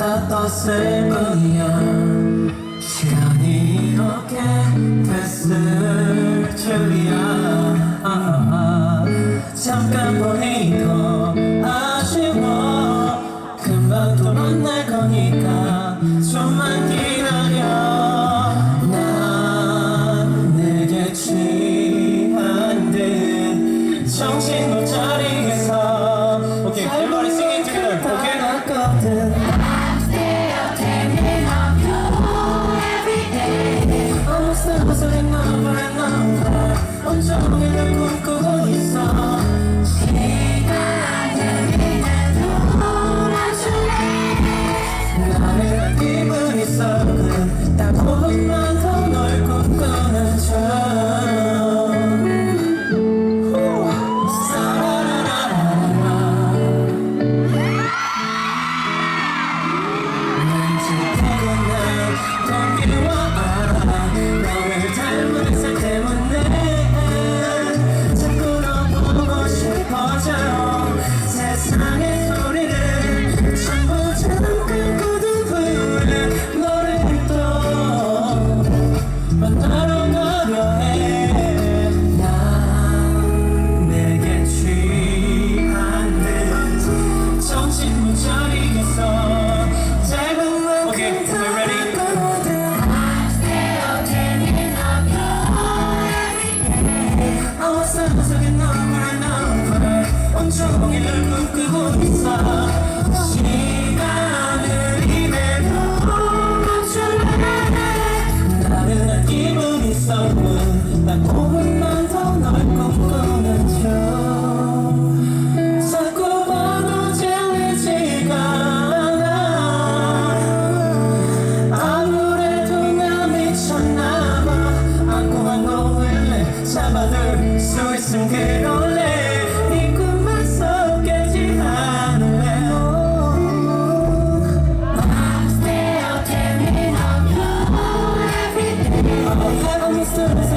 같았던 셈이야? 시간이 이렇게 됐을 줄이야. 잠깐 보니 더 아쉬워. 금방 또 만날 거니까 좀만 기다려. 난 내게 취한 듯 정신 못 차리겠어. I'm trouble, you're looking good, sisters.